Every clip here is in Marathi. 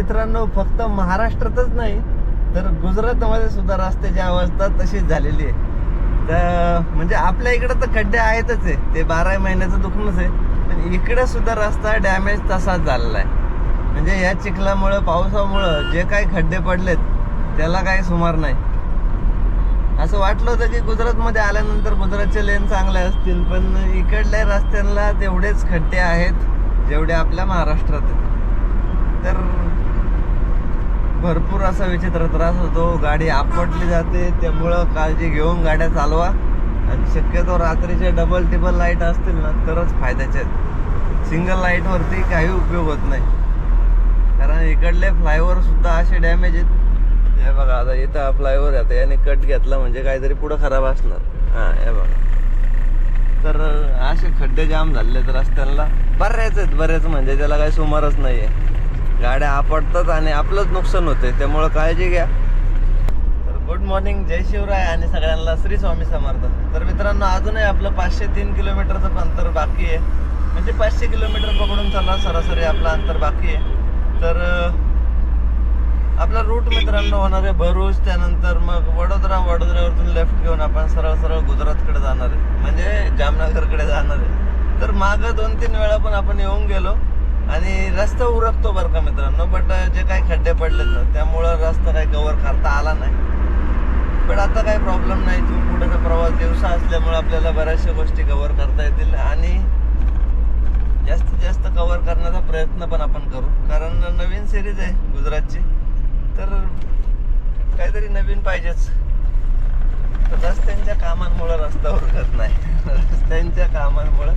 मित्रांनो फक्त महाराष्ट्रातच नाही तर गुजरातमध्ये सुद्धा रस्त्याची अवस्था तशीच झालेली आहे. तर म्हणजे आपल्या इकडं तर खड्डे आहेतच आहे ते बारा महिन्याचं दुखणंच आहे पण इकडं सुद्धा रस्ता डॅमेज तसाच झालेला आहे. म्हणजे या चिखलामुळं पावसामुळं जे काही खड्डे पडलेत त्याला काही सुमार नाही. असं वाटलं होतं की गुजरातमध्ये आल्यानंतर गुजरातचे लेन चांगले असतील पण इकडल्या रस्त्यांना तेवढेच खड्डे आहेत जेवढे आपल्या महाराष्ट्रात आहेत. तर भरपूर असा विचित्र त्रास होतो. गाडी आपटली जाते. त्यामुळं काळजी घेऊन गाड्या चालवा. आणि शक्यतो रात्रीचे डबल टिबल लाइट असतील ना तरच फायद्याचे आहेत. सिंगल लाईटवरती काही उपयोग होत नाही. कारण इकडले फ्लायओव्हरसुद्धा असे डॅमेज आहेत. हे बघा आता इथं हा फ्लायओव्हर आता याने कट घेतला म्हणजे काहीतरी पुढं खराब असणार. हां हे बघा. तर असे खड्डे जाम झाले आहेत रस्त्यांना. बऱ्याच आहेत बरेच. म्हणजे त्याला काही सुमारच नाही आहे गाड्या आपडतात आणि आपलंच नुकसान होते त्यामुळं काळजी घ्या. तर गुड मॉर्निंग जय शिवराय आणि सगळ्यांना श्री स्वामी समर्थ. तर मित्रांनो अजूनही आपलं पाचशे तीन किलोमीटरचं अंतर बाकी आहे. म्हणजे पाचशे किलोमीटर पकडून चला सरासरी आपलं अंतर बाकी आहे. तर आपला रूट मित्रांनो होणार आहे भरूच त्यानंतर मग वडोदरा वडोदऱ्यावरतून लेफ्ट घेऊन आपण सरळ सरळ गुजरातकडे जाणार आहे. म्हणजे जामनगरकडे जाणार आहे. तर मागं दोन तीन वेळा पण आपण येऊन गेलो. आणि रस्ता उरकतो बरं का मित्रांनो बट जे काही खड्डे पडलेत ना त्यामुळं रस्ता काही कवर करता आला नाही. पण आता काही प्रॉब्लेम नाही तू पुढेचा प्रवास दिवसा असल्यामुळे आपल्याला बऱ्याचशा गोष्टी कव्हर करता येतील आणि जास्तीत जास्त कवर करण्याचा प्रयत्न पण आपण करू. कारण नवीन सिरीज आहे गुजरातची तर काहीतरी नवीन पाहिजेच. तर रस्त्यांच्या कामांमुळं रस्ता उरकत नाही. रस्त्यांच्या कामांमुळं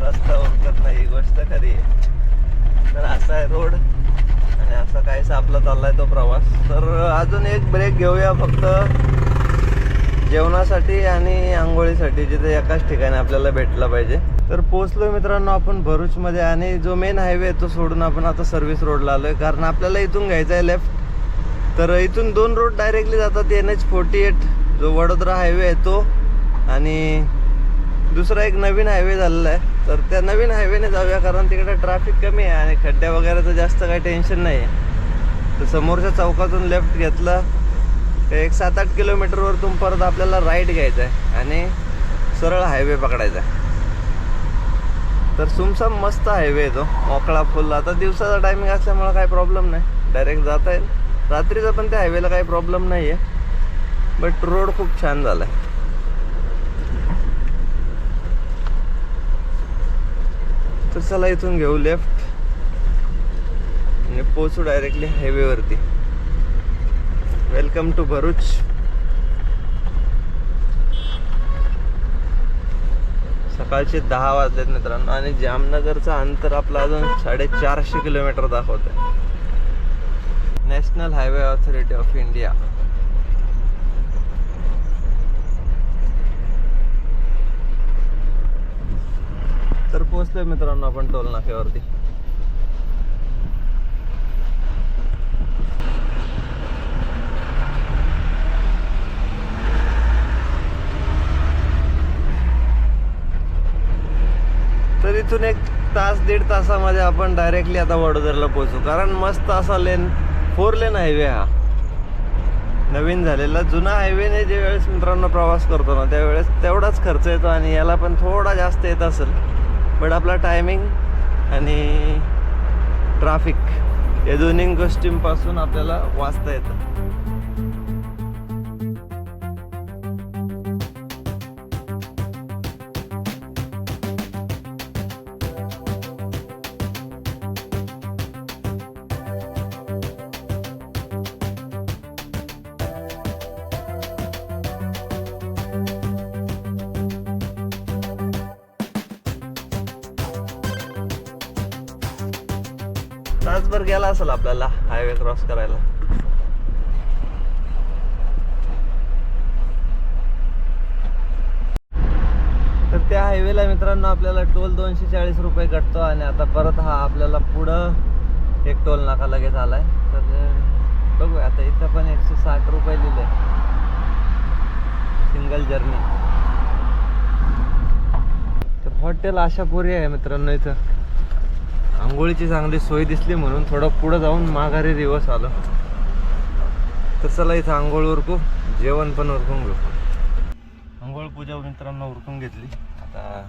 रस्ता उरकत नाही ही गोष्ट खरी आहे. तर असा आहे रोड. आणि असा काहीसा आपला चाललाय तो प्रवास. तर अजून एक ब्रेक घेऊया फक्त जेवणासाठी आणि आंघोळीसाठी जिथे एकाच ठिकाणी आपल्याला भेटला पाहिजे. तर पोहोचलो मित्रांनो आपण भरूचमध्ये आणि जो मेन हायवे आहे तो सोडून आपण आता सर्व्हिस रोडला आलोय. कारण आपल्याला इथून घ्यायचा आहे लेफ्ट तर इथून दोन रोड डायरेक्टली जातात एन एच फोर्टी एट जो वडोदरा हायवे आहे तो. आणि दुसरा एक नवीन हायवे झालेला आहे. तर त्या नवीन हायवेने जाऊया कारण तिकडे ट्रॅफिक कमी आहे आणि खड्ड्या वगैरेचं जास्त काही टेन्शन नाही आहे तर समोरच्या चौकातून लेफ्ट घेतलं तर एक सात आठ किलोमीटरवरतून परत आपल्याला राईट घ्यायचा आहे आणि सरळ हायवे पकडायचा आहे. तर सुमसाम मस्त हायवे आहे तो मोकळा फुल आता दिवसाचा टायमिंग असल्यामुळे काही प्रॉब्लेम नाही. डायरेक्ट जाता येईल. रात्रीचा पण त्या हायवेला काही प्रॉब्लेम नाही आहे बट रोड खूप छान झाला आहे चला इथून घेऊ लेफ्ट आणि पोचू डायरेक्टली हायवेवरती वेलकम टू भरूच. सकाळचे दहा वाजलेत मित्रांनो आणि जामनगरचं अंतर आपलं अजून साडेचारशे किलोमीटर दाखवत आहे national highway authority of India तर पोहोचलोय मित्रांनो आपण टोल नाक्यावरती. तर इथून एक तास दीड तासामध्ये आपण डायरेक्टली आता वडोदरला पोहोचू. कारण मस्त असा लेन फोर लेन हायवे हा. नवीन झालेला जुना हायवेने ज्या वेळेस मित्रांनो प्रवास करतो ना त्यावेळेस तेवढाच खर्च येतो आणि याला पण थोडा जास्त येत असेल. बट आपला टायमिंग आणि ट्राफिक या दोन्ही गोष्टींपासून आपल्याला वाचता येतं. तासभर गेला असेल आपल्याला हायवे क्रॉस करायला. तर त्या हायवेला मित्रांनो आपल्याला टोल दोनशे चाळीस रुपये कटतो आणि आता परत हा आपल्याला पुढं एक टोल नाका लगेच आलाय. तर बघू बघूया आता इथं पण एकशे साठ रुपये लिहिले. सिंगल जर्नी तर हॉटेल आशापुरी आहे मित्रांनो इथं. आंघोळीची चांगली सोय दिसली म्हणून थोडं पुढं जाऊन माघारी रिवर्स आलो. तर चला इथं आंघोळ उरकू जेवण पण उरकून घेऊ. आंघोळ पूजा मित्रांनो उरकून घेतली. आता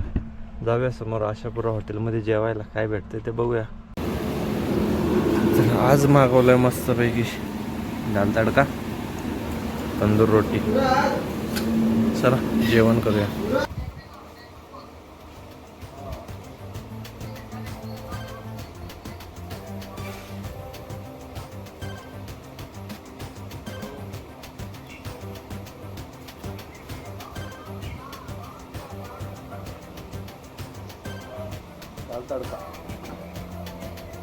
जाऊया समोर आशापुरा हॉटेलमध्ये जेवायला. काय भेटते ते बघूया. तर आज मागवलंय मस्तपैकी दाल तडका तंदूर रोटी. चला जेवण करूया. दाल तडका.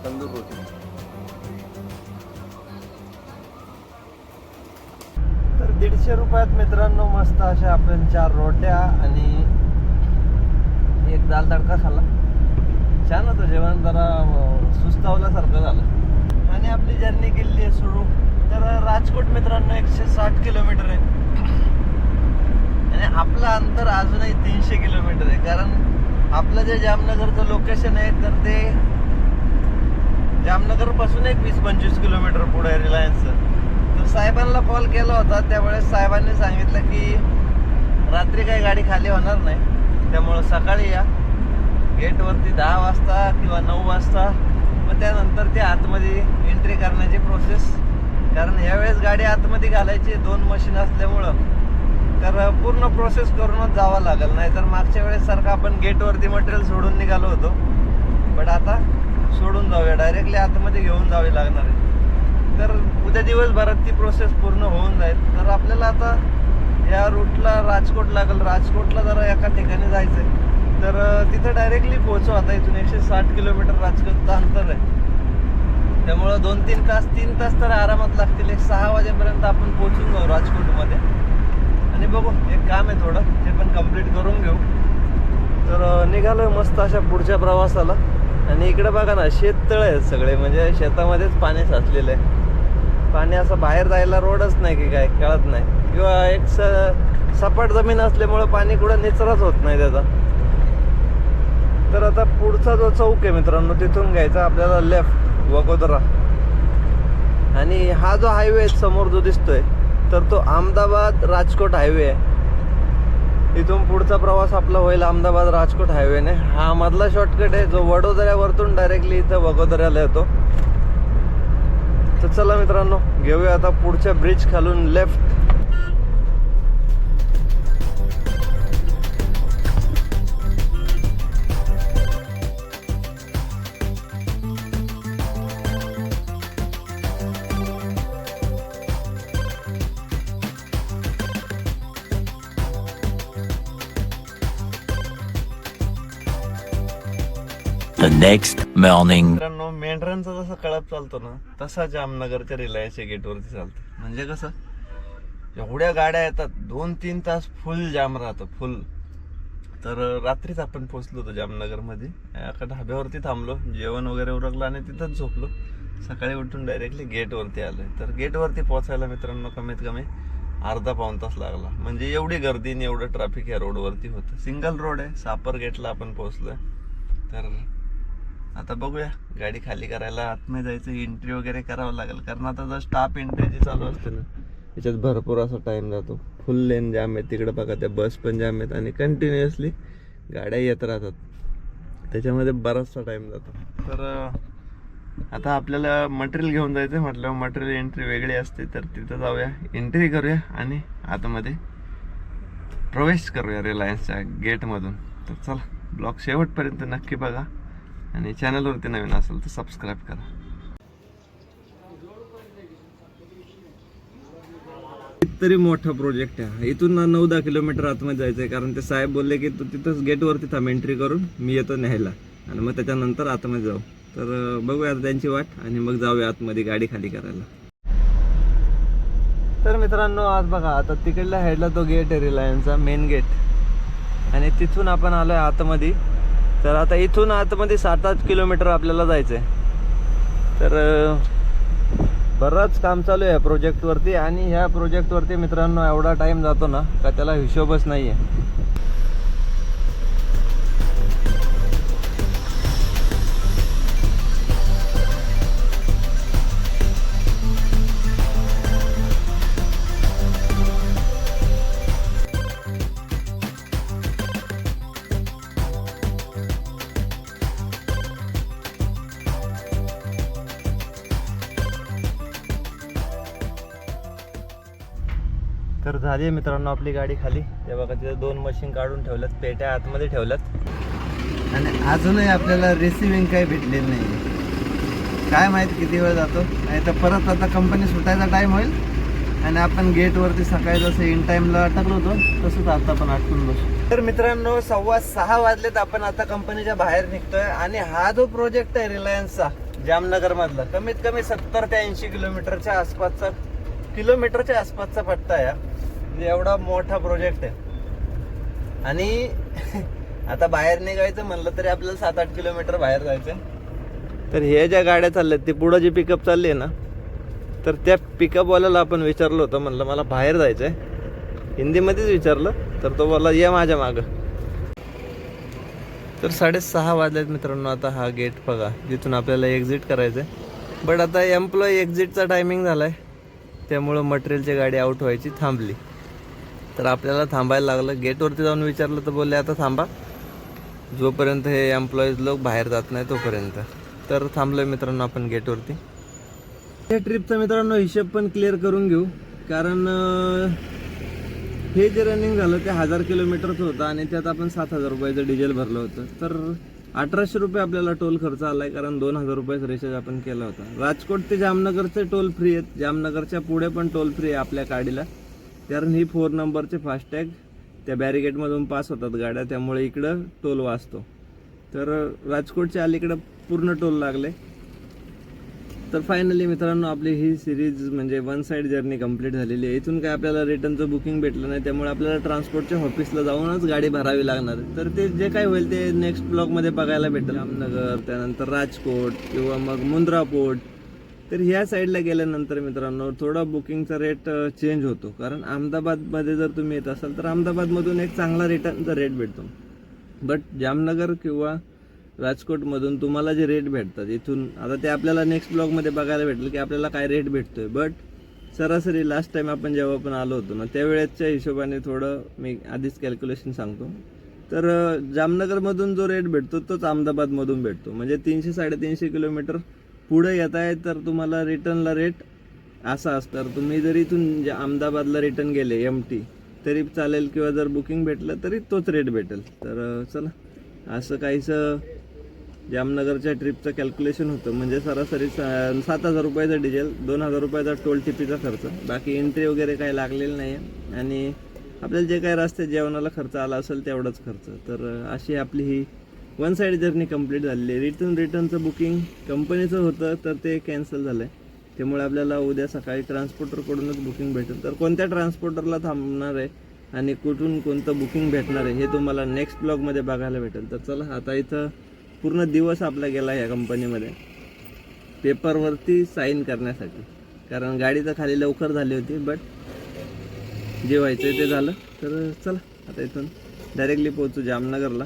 तंदूर रोटी. तर दीडशे रुपयात मित्रांनो मस्त अशा आपण चार रोट्या आणि एक दाल तडका खाल्ला. छान होतं जेवण जरा सुस्तावल्यासारखं झालं. आणि आपली जर्नी केली आहे सुरू. तर राजकोट मित्रांनो एकशे साठ किलोमीटर आहे. आणि आपलं अंतर अजूनही तीनशे किलोमीटर आहे. कारण आपलं जे जामनगरचं लोकेशन आहे तर ते जामनगरपासून एक वीस पंचवीस किलोमीटर पुढे रिलायन्सचं तर साहेबांना कॉल केला होता त्यावेळेस साहेबांनी सांगितलं की रात्री काही गाडी खाली होणार नाही त्यामुळं सकाळी या. गेटवरती दहा वाजता किंवा नऊ वाजता मग त्यानंतर ते आतमध्ये एंट्री करण्याची प्रोसेस कारण यावेळेस गाडी आतमध्ये घालायची दोन मशीन असल्यामुळं तर पूर्ण प्रोसेस करूनच जावं लागेल. नाहीतर मागच्या वेळेस सारखं आपण गेटवरती मटेरियल सोडून निघालो होतो. बट आता सोडून जाऊया. डायरेक्टली आतमध्ये घेऊन जावे लागणार आहे. तर उद्या दिवसभरात ती प्रोसेस पूर्ण होऊन जाईल. तर आपल्याला आता या रूटला राजकोट लागेल. राजकोटला जरा एका ठिकाणी जायचं आहे तर तिथं डायरेक्टली पोहोचू आता. इथून एकशे साठ किलोमीटर राजकोटचं अंतर आहे. त्यामुळं दोन तीन तास तीन तास तर आरामात लागतील. एक सहा वाजेपर्यंत आपण पोहोचून जाऊ राजकोटमध्ये. आणि बघू एक काम आहे थोडं ते पण कंप्लीट करून घेऊ. तर निघालो निघालोय मस्त अशा पुढच्या प्रवासाला. आणि इकडे बघा ना शेततळ आहेत सगळे म्हणजे शेतामध्येच पाणी साचलेलं आहे. पाणी असं बाहेर जायला रोडच नाही की काय कळत नाही. किंवा एक स सपाट जमीन असल्यामुळं पाणी कुठं निचराच होत नाही त्याचा. तर आता पुढचा जो चौक आहे मित्रांनो तिथून घ्यायचा आपल्याला लेफ्ट वगोदरा. आणि हा जो हायवे समोर जो दिसतोय तर तो अहमदाबाद राजकोट हायवे आहे. इथून पुढचा प्रवास आपला होईल अहमदाबाद राजकोट हायवेने. हा मधला शॉर्टकट आहे जो वडोदऱ्यावरतून डायरेक्टली इथं वगोदऱ्याला येतो. तर चला मित्रांनो घेऊया आता पुढच्या ब्रिज खालून लेफ्ट द नेक्स्ट मॉर्निंग मित्रांनो मेंढरांचा जसा कळप चालतो ना तसा जामनगरच्या रिलायन्सच्या गेटवरती चालतो. म्हणजे कसं एवढ्या गाड्या येतात दोन तीन तास फुल जाम राहतं फुल तर रात्रीच आपण पोचलो होतो जामनगरमध्ये. एका ढाब्यावरती थांबलो जेवण वगैरे उरकलं आणि तिथंच झोपलो. सकाळी उठून डायरेक्टली गेटवरती आलोय. तर गेटवरती पोचायला मित्रांनो कमीत कमी अर्धा पाऊण तास लागला. म्हणजे एवढी गर्दी आणि एवढं ट्रॅफिक या रोडवरती होतं. सिंगल रोड आहे सापर गेटला आपण पोहोचलोय. तर आता बघूया. गाडी खाली करायला आतमध्ये जायचं एंट्री वगैरे करावं लागेल. कारण आता जर स्टाफ एंट्री जी चालू असते ना त्याच्यात भरपूर असा टाइम जातो. फुल लेन जाम आहेत. तिकडे बघा त्या बस पण जाम आहेत आणि कंटिन्युअसली गाड्या येत राहतात. त्याच्यामध्ये बराचसा टाइम जातो. तर आता आपल्याला मटेरियल घेऊन जायचं म्हटलं मटेरियल एंट्री वेगळी असते. तर तिथं जाऊया. एंट्री करूया आणि आतमध्ये प्रवेश करूया रिलायन्सच्या गेटमधून तर चला ब्लॉक शेवटपर्यंत नक्की बघा. आणि चॅनलवरती नवीन असेल तर सबस्क्राईब करा. तरी मोठा प्रोजेक्ट आहे. इथून ना नऊ दहा किलोमीटर आतमध्ये जायचं आहे कारण ते साहेब बोलले की तू तिथंच गेटवरती थांब एंट्री करून मी येतो न्यायला. आणि मग त्याच्यानंतर आतमध्ये जाऊ. तर बघूया आता त्यांची वाट आणि मग जाऊया आतमध्ये गाडी खाली करायला. तर मित्रांनो आज बघा आता तिकडल्या हेडला तो गेट आहे रिलायन्सचा मेन गेट आणि तिथून आपण आलोय आतमध्ये. तर आता इथून आतमध्ये सात आठ किलोमीटर आपल्याला जायचं आहे तर बरंच काम चालू आहे प्रोजेक्टवरती आणि ह्या प्रोजेक्टवरती मित्रांनो एवढा टाईम जातो ना का त्याला हिशोबच नाही आहे झाली आहे मित्रांनो आपली गाडी खाली. ते बघा तिथे दोन मशीन काढून ठेवल्यात पेट्या आतमध्ये ठेवल्यात. आणि अजूनही आपल्याला रिसिविंग काही भेटलेली नाही काय माहीत किती वेळ जातो. नाही तर परत आता कंपनी सुटायचा टाईम होईल. आणि आपण गेटवरती सकाळी जसं इन टाईमला अटकलो होतो तसंच आता पण अटकून बसू. तर मित्रांनो सव्वा सहा वाजलेत आपण आता कंपनीच्या बाहेर निघतोय. आणि हा जो प्रोजेक्ट आहे रिलायन्सचा जामनगर मधला कमीत कमी सत्तर ते ऐंशी किलोमीटरच्या आसपासचा किलोमीटरच्या आसपासचा पट्टा आहे म्हणजे एवढा मोठा प्रोजेक्ट आहे. आणि आता बाहेर निघायचं म्हणलं तरी आपल्याला सात आठ किलोमीटर बाहेर जायचं तर हे ज्या गाड्या चालल्यात ते पुढं जी पिकअप चालली आहे ना तर त्या पिकअपवाल्याला आपण विचारलं होतं म्हणलं मला बाहेर जायचं आहे हिंदीमध्येच विचारलं तर तो बोला ये माझ्या मागं. तर साडेसहा वाजल्यात मित्रांनो आता हा गेट बघा जिथून आपल्याला एक्झिट करायचं आहे बट आता एम्प्लॉई एक्झिटचा टायमिंग झाला आहे त्यामुळं मटेरियलची गाडी आउट व्हायची थांबली. तर आपल्याला थांबायला लागलं. गेटवरती जाऊन विचारलं तर बोलले आता थांबा. जोपर्यंत हे एम्प्लॉईज लोक बाहेर जात नाही तोपर्यंत. तर थांबलोय मित्रांनो आपण गेटवरती या ट्रिपचा मित्रांनो हिशेब पण क्लिअर करून घेऊ. कारण हे जे रनिंग झालं ते हजार किलोमीटरचं होतं आणि त्यात आपण सात हजार रुपयाचं डिझेल भरलं होतं. तर अठराशे रुपये आपल्याला टोल खर्च आलाय कारण दोन हजार रुपयाचा रिचार्ज आपण केला होता. राजकोट ते जामनगरचे टोल फ्री आहेत. जामनगरच्या पुढे पण टोल फ्री आहे आपल्या गाडीला कारण ही फोर नंबरचे फास्टॅग त्या बॅरिगेटमधून पास होतात गाड्या त्यामुळे इकडं टोल वाचतो. तर राजकोटच्या अलीकडं पूर्ण टोल लागले. तर फायनली मित्रांनो आपली ही सिरीज म्हणजे वन साईड जर्नी कंप्लीट झालेली आहे. इथून काय आपल्याला रिटर्नचं बुकिंग भेटलं नाही त्यामुळे आपल्याला ट्रान्सपोर्टच्या ऑफिसला जाऊनच गाडी भरावी लागणार तर ते जे काय होईल ते नेक्स्ट ब्लॉकमध्ये बघायला भेटेल. जामनगर त्यानंतर राजकोट किंवा मग मुंद्रा पोर्ट तर ह्या साईडला गेल्यानंतर मित्रांनो थोडा बुकिंगचा रेट चेंज होतो. कारण अहमदाबादमध्ये जर तुम्ही येत असाल तर अहमदाबादमधून एक चांगला रिटर्नचा रेट भेटतो. बट जामनगर किंवा राजकोटमधून तुम्हाला जे रेट भेटतात इथून आता ते आपल्याला नेक्स्ट ब्लॉगमध्ये बघायला भेटेल की आपल्याला काय रेट भेटतो आहे बट सरासरी लास्ट टाईम आपण जेव्हा पण आलो होतो ना त्यावेळेसच्या हिशोबाने थोडं मी आधीच कॅल्क्युलेशन सांगतो. तर जामनगरमधून जो रेट भेटतो तोच अहमदाबादमधून भेटतो. म्हणजे तीनशे साडेतीनशे किलोमीटर पुढे येत आहे तर तुम्हाला रिटर्नला रेट असा असतं. तर तुम्ही जर इथून जे अहमदाबादला रिटर्न गेले एम टी तरी चालेल किंवा जर बुकिंग भेटलं तरी तोच रेट भेटेल. तर चला. असं काहीसं जामनगरच्या ट्रिपचं कॅल्क्युलेशन होतं. म्हणजे सरासरी सा- सात हजार रुपयाचं डिझेल दोन हजार रुपयाचा टोल टिपीचा खर्च. बाकी एंट्री वगैरे काही लागलेलं नाही आहे आणि आपल्याला जे काही रस्ते जेवणाला खर्च आला असेल तेवढाच खर्च. तर अशी आपली ही वन साईड जर्नी कंप्लीट झालेली आहे. रिटर्न रिटर्नचं बुकिंग कंपनीचं होतं तर ते कॅन्सल झालं आहे त्यामुळे आपल्याला उद्या सकाळी ट्रान्सपोर्टरकडूनच बुकिंग भेटेल. तर कोणत्या ट्रान्सपोर्टरला थांबणार आहे आणि कुठून कोणतं बुकिंग भेटणार आहे हे तुम्हाला नेक्स्ट ब्लॉगमध्ये बघायला भेटेल. तर चला आता इथं पूर्ण दिवस आपला गेला या कंपनीमध्ये पेपरवरती साईन करण्यासाठी. कारण गाडी तर खाली लवकर झाली होती बट जे व्हायचं ते झालं. तर चला आता इथून डायरेक्टली पोहोचू जामनगरला.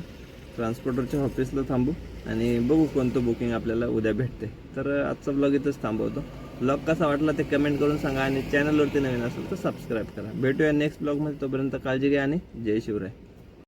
ट्रान्सपोर्टरच्या ऑफिसला थांबू आणि बघू कोणतं बुकिंग आपल्याला उद्या भेटते. तर आजचा ब्लॉग इथंच थांबवतो. ब्लॉग कसा वाटला ते कमेंट करून सांगा आणि चॅनलवरती नवीन असेल तर सबस्क्राईब करा. भेटूया नेक्स्ट ब्लॉगमध्ये तोपर्यंत काळजी घ्या आणि जय शिवराय.